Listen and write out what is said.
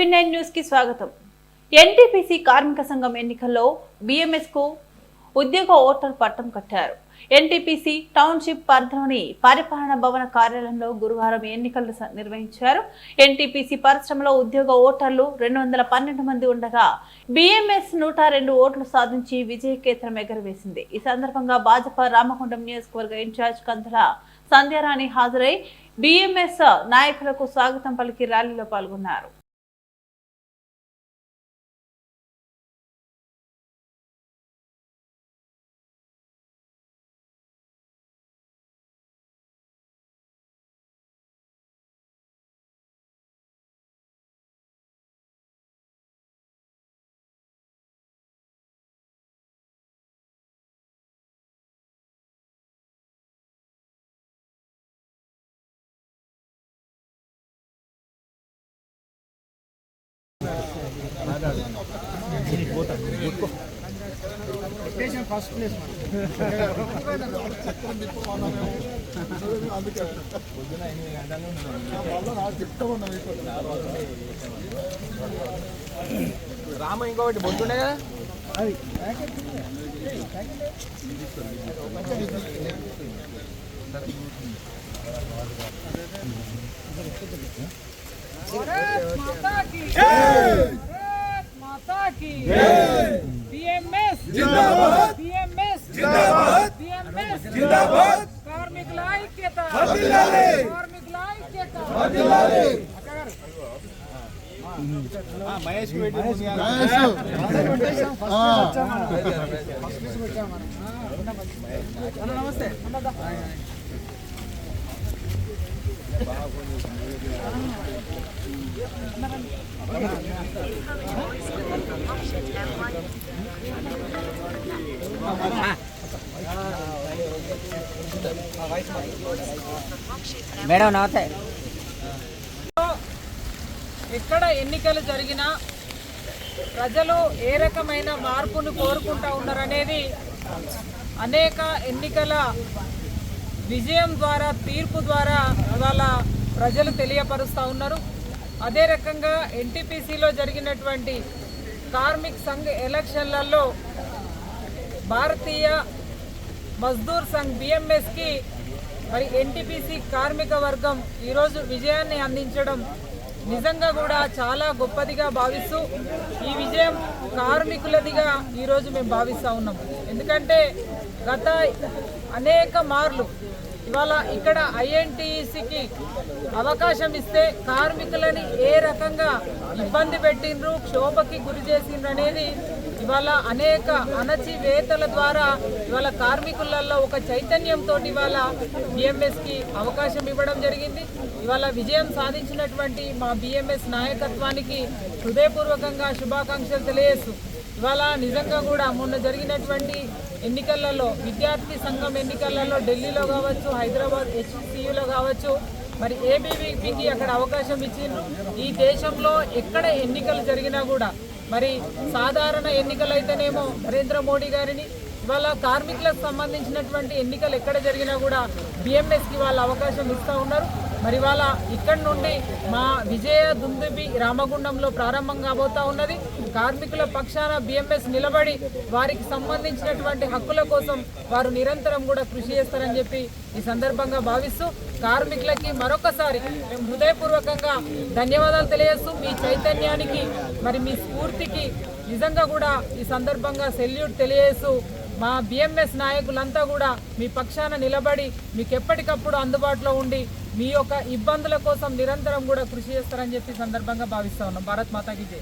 న్యూస్కి స్వాగతం. ఎన్టీపీసీ కార్మిక సంఘం ఎన్నికల్లో బిఎంఎస్కు ఉద్యోగ ఓటర్ పట్టం కట్టారు. ఎన్టీపీసీ టౌన్షిప్ పరిధిలోని పరిపాలన భవన కార్యాలయంలో గురువారం ఎన్నికలు నిర్వహించారు. ఎన్టీపీసీ పరిశ్రమలో ఉద్యోగ ఓటర్లు రెండు వందల పన్నెండు మంది ఉండగా బీఎంఎస్ నూట రెండు ఓట్లు సాధించి విజయకేతనం ఎగరవేసింది. ఈ సందర్భంగా భాజపా రామగుండం నియోజకవర్గ ఇన్ఛార్జ్ కందుల సంధ్యారాణి హాజరై బీఎంఎస్ నాయకులకు స్వాగతం పలికి ర్యాలీలో పాల్గొన్నారు. ఫస్ట్ ప్లేస్ రామ ఇంకోటి బొద్దునే కదా అది మాతాకి. की। बीएमएस जिंदाबाद। बीएमएस जिंदाबाद। बीएमएस जिंदाबाद। कार्मिक लाइक के तहत। कार्मिक लाइक के तहत। महेश नमस्ते। మేడం నమస్తే. ఎక్కడ ఎన్నికలు జరిగినా ప్రజలు ఏ రకమైన మార్పును కోరుకుంటా ఉన్నారనేది అనేక ఎన్నికల విజయం ద్వారా తీర్పు ద్వారా వాళ్ళ ప్రజలు తెలియపరుస్తూ ఉన్నారు. అదే రకంగా ఎన్టీపీసీలో జరిగినటువంటి కార్మిక్ సంఘ్ ఎలక్షన్లలో భారతీయ మజ్దూర్ సంఘ్ బిఎంఎస్కి మరి ఎన్టీపీసీ కార్మిక వర్గం ఈరోజు విజయాన్ని అందించడం నిజంగా కూడా చాలా గొప్పదిగా భావిస్తూ ఈ విజయం కార్మికులదిగా ఈరోజు మేము భావిస్తూ ఉన్నాం. ఎందుకంటే గత అనేక మార్లు ఇవాళ ఇక్కడ ఐఎన్టీసీకి అవకాశం ఇస్తే కార్మికులని ఏ రకంగా ఇబ్బంది పెట్టిండ్రు క్షోభకి గురి చేసిండ్రు అనేది ఇవాళ అనేక అణచివేతల ద్వారా ఇవాళ కార్మికులలో ఒక చైతన్యంతో ఇవాళ బిఎంఎస్కి అవకాశం ఇవ్వడం జరిగింది. ఇవాళ విజయం సాధించినటువంటి మా బిఎంఎస్ నాయకత్వానికి హృదయపూర్వకంగా శుభాకాంక్షలు తెలియజేస్తూ ఇవాళ నిజంగా కూడా మొన్న జరిగినటువంటి ఎన్నికలలో విద్యార్థి సంఘం ఎన్నికలలో ఢిల్లీలో కావచ్చు హైదరాబాద్ హెచ్సియులో కావచ్చు మరి ఏబీవీపీకి అక్కడ అవకాశం ఇచ్చిండ్రు ఈ దేశంలో ఎక్కడ ఎన్నికలు జరిగినా కూడా మరి సాధారణ ఎన్నికలు అయితేనేమో నరేంద్ర మోడీ గారిని ఇవాళ కార్మికులకు సంబంధించినటువంటి ఎన్నికలు ఎక్కడ జరిగినా కూడా బిఎంఎస్కి వాళ్ళ అవకాశం ఇస్తూ ఉన్నారు. మరి వాళ్ళ ఇక్కడ నుండి మా విజయ దుందుబి రామగుండంలో ప్రారంభం కాబోతా ఉన్నది. కార్మికుల పక్షాన బిఎంఎస్ నిలబడి వారికి సంబంధించినటువంటి హక్కుల కోసం వారు నిరంతరం కూడా కృషి చేస్తారని చెప్పి ఈ సందర్భంగా భావిస్తూ కార్మికులకి మరొకసారి మేము హృదయపూర్వకంగా ధన్యవాదాలు తెలియజేస్తూ మీ చైతన్యానికి మరి మీ స్ఫూర్తికి నిజంగా కూడా ఈ సందర్భంగా సెల్యూట్ తెలియజేస్తూ మా బిఎంఎస్ నాయకులంతా కూడా మీ పక్షాన నిలబడి మీకు ఎప్పటికప్పుడు అందుబాటులో ఉండి మీ యొక్క ఇబ్బందుల కోసం నిరంతరం కూడా కృషి చేస్తారని చెప్పి సందర్భంగా భావిస్తా ఉన్నాం. భారత్ మాతాకి జై.